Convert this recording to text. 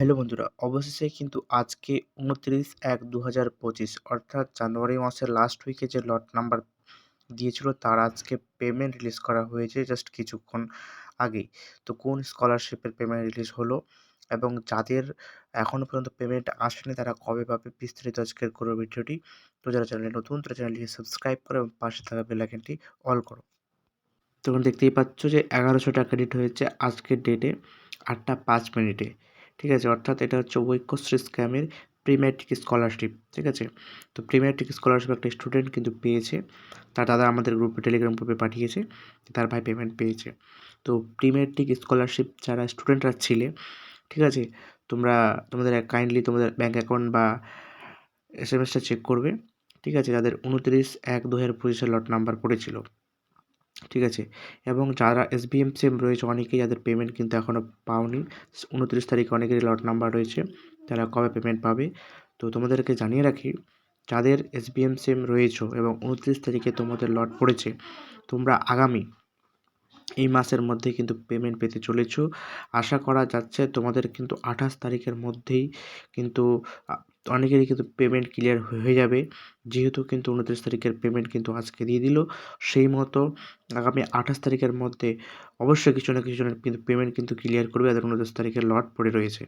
Hello বন্ধুরা, অবশেষে কিন্তু আজকে উনত্রিশ এক দু হাজার পঁচিশ, অর্থাৎ জানুয়ারি মাসের লাস্ট উইকে যে লট নাম্বার দিয়েছিল, তার আজকে পেমেন্ট রিলিজ করা হয়েছে জাস্ট কিছুক্ষণ আগেই। তো কোন স্কলারশিপের পেমেন্ট রিলিজ হলো এবং যাদের এখনও পর্যন্ত পেমেন্ট আসেনি, তারা কবে পাবে বিস্তারিত আজকের করো ভিডিওটি। তো যারা চ্যানেলে নতুন, তারা চ্যানেলটিকে সাবস্ক্রাইব করো এবং পাশে থাকা বেলাইকনটি অল করো। তখন দেখতেই পাচ্ছ যে এগারোশো টাকা ক্রেডিট হয়েছে আজকের ডেটে আটটা পাঁচ মিনিটে ঠিক আছে? অর্থাৎ এটা হচ্ছে ঐক্যশ্রী স্ক্যামের প্রিম্যাট্রিক স্কলারশিপ, ঠিক আছে? তো প্রিম্যাট্রিক স্কলারশিপ একটা স্টুডেন্ট কিন্তু পেয়েছে, তার দাদা আমাদের গ্রুপে, টেলিগ্রাম গ্রুপে পাঠিয়েছে, তার ভাই পেমেন্ট পেয়েছে। তো প্রিম্যাট্রিক স্কলারশিপ যারা স্টুডেন্টরা ছিলে, ঠিক আছে? তোমরা, তোমাদের কাইন্ডলি তোমাদের ব্যাঙ্ক অ্যাকাউন্ট বা এস এম এসটা চেক করবে, ঠিক আছে? তাদের উনত্রিশ এক দু হাজার পঁচিশের লট নাম্বার পড়েছিল। ঠিক আছে? এবং যারা এস বি এম সেম রয়েছে, অনেকেই যাদের পেমেন্ট কিন্তু এখনও পাওনি। উনত্রিশ তারিখে অনেকেরই লট নাম্বার রয়েছে, তারা কবে পেমেন্ট পাবে? তো তোমাদেরকে জানিয়ে রাখি, যাদের এস বি এম সেম রয়েছ এবং উনত্রিশ তারিখে তোমাদের লট পড়েছে, তোমরা আগামী এই মাসের মধ্যে কিন্তু পেমেন্ট পেতে চলেছ। আশা করা যাচ্ছে তোমাদের কিন্তু আঠাশ তারিখের মধ্যেই কিন্তু অনেকেরই কিন্তু পেমেন্ট ক্লিয়ার হয়ে যাবে। যেহেতু কিন্তু উনত্রিশ তারিখের পেমেন্ট কিন্তু আজকে দিয়ে দিল, সেই মতো আগামী আঠাশ তারিখের মধ্যে অবশ্যই কিছু না কিছু জনের কিন্তু পেমেন্ট কিন্তু ক্লিয়ার করবে। তাদের উনত্রিশ তারিখের লট পড়ে রয়েছে।